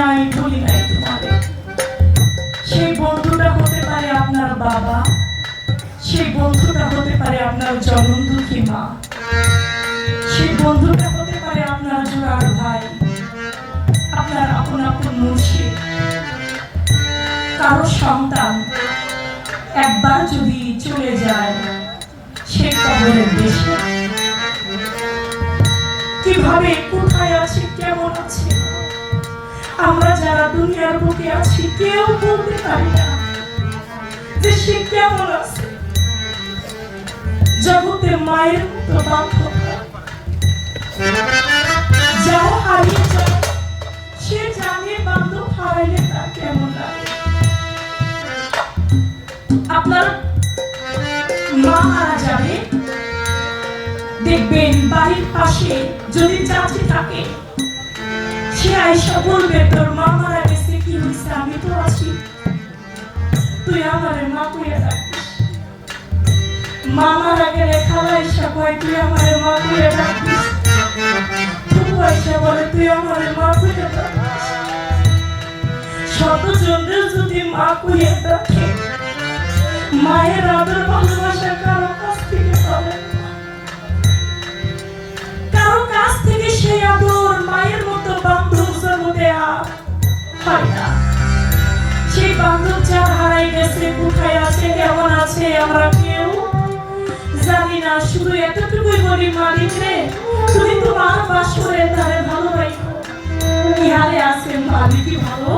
নাই বলি নাই তোমারে। সেই বন্ধুটা হতে পারে আপনার বাবা, সেই বন্ধুটা হতে পারে আপনার জনম দুঃখী মা, সেই বন্ধুটা হতে পারে আপনার জোড়ার ভাই, আপনার আপন আপন মুর্শি কারও সন্তান একবার যদি চলে যায়, সে কবরের দেশে কীভাবে, কোথায় আছে, কেমন আছে? আমরা যারা দুনিয়ার বুকে আছি, কেউ বলতে পারি না যে সে কেমন আছে। জগতে মায়ের মতো যারা হারিয়ে সে জানে আপনার মা মারা যাবে, দেখবেন বাড়ির পাশে যদি চাচি থাকে সে আইসা বলবে, তোর মা মারা গেছে, কি হয়েছে? আমি তো আছি। তুই আমারে মা কইয়া ডাকিস। মা মারা গেলে খালা আইসা কয়, তুই আমারে মা কইয়া ডাকিস। ফুপু আইসা বলে, তুই আমারে মা কইয়া ডাকিস। শত জনের যদি মা কইয়া ডাকে, মায়ের আদর ভালোবাসা কারও কাছ হারাই গেছে, কোথায় আছে, কেমন আছে, আমরা কেউ জানি না। শুধু এতটুকুই বলি, মালিক রে, তুমি তোমার বাসরে তারে ভালো রাখো কি হারে আছে মালিকই ভালো।